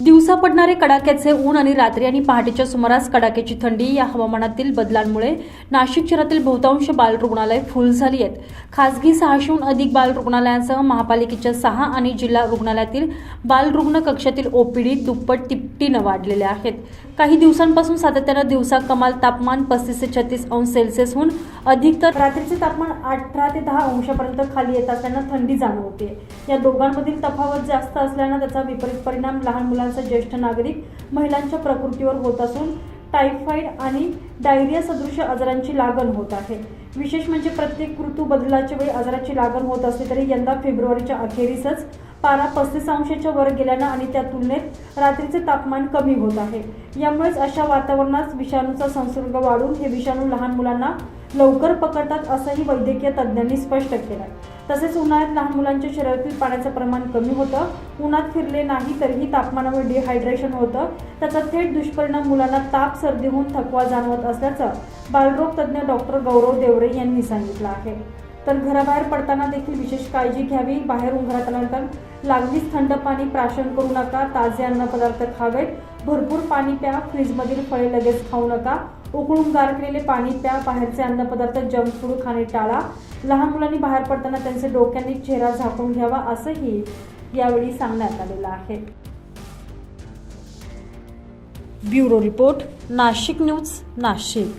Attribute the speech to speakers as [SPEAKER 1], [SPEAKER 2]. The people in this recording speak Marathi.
[SPEAKER 1] दिवसा पडणारे कडाक्याचे ऊन आणि रात्री आणि पहाटेच्या सुमारास कडाक्याची थंडी या हवामानातील बदलांमुळे नाशिक शहरातील बहुतांश बाल रुग्णालय फुल झाली आहेत. खासगी सहाशेहून अधिक बाल रुग्णालयांसह महापालिकेच्या सहा आणि जिल्हा रुग्णालयातील बालरुग्ण कक्षातील ओपीडी दुप्पट तिपटीनं वाढलेल्या आहेत. काही दिवसांपासून सातत्यानं दिवसा कमाल तापमान पस्तीस ते छत्तीस अंश सेल्सिअसहून अधिक तर रात्रीचे तापमान अठरा ते दहा अंशापर्यंत खाली येत असल्यानं थंडी जाणवते. या दोघांमधील तफावत जास्त असल्यानं त्याचा विपरीत परिणाम लहान मुलांचा ज्येष्ठ नागरिक महिलांच्या प्रकृतीवर होत असून टायफॉइड आणि डायरिया सदृश आजारांची लागण होत आहे. विशेष म्हणजे प्रत्येक ऋतू बदलाच्या वेळी आजाराची लागण होत असली तरी यंदा फेब्रुवारीच्या अखेरीसच पारा पस्तीस अंशाच्या वर गेल्यानं आणि त्या तुलनेत रात्रीचे तापमान कमी होत आहे. यामुळेच अशा वातावरणात विषाणूचा संसर्ग वाढून हे विषाणू लहान मुलांना लवकर पकडतात असंही वैद्यकीय तज्ज्ञांनी स्पष्ट केलं तसेच उन्हाळ्यात लहान मुलांच्या शरीरातील पाण्याचं प्रमाण कमी होतं. उन्हात फिरले नाही तरीही तापमानामुळे डिहायड्रेशन होतं. त्याचा थेट दुष्परिणाम मुलांना ताप सर्दी होऊन थकवा जाणवत असल्याचं बालरोग तज्ज्ञ डॉक्टर गौरव देवरे यांनी सांगितलं आहे. तर घराबाहेर पडताना देखील विशेष काळजी घ्यावी. बाहेरून घरात आल्यानंतर लागलीच थंड पाणी प्राशन करू नका. ताजे अन्नपदार्थ खावेत. भरपूर पाणी प्या. फ्रीजमधील फळे लगेच खाऊ नका. उकळून गार केलेले पाणी प्या. बाहेरचे अन्नपदार्थ जंक फूड खाणे टाळा. लहान मुलांनी बाहेर पडताना त्यांचे डोक्याने चेहरा झाकून घ्यावा असंही यावेळी सांगण्यात आलेलं आहे. Bureau report Nashik news Nashik.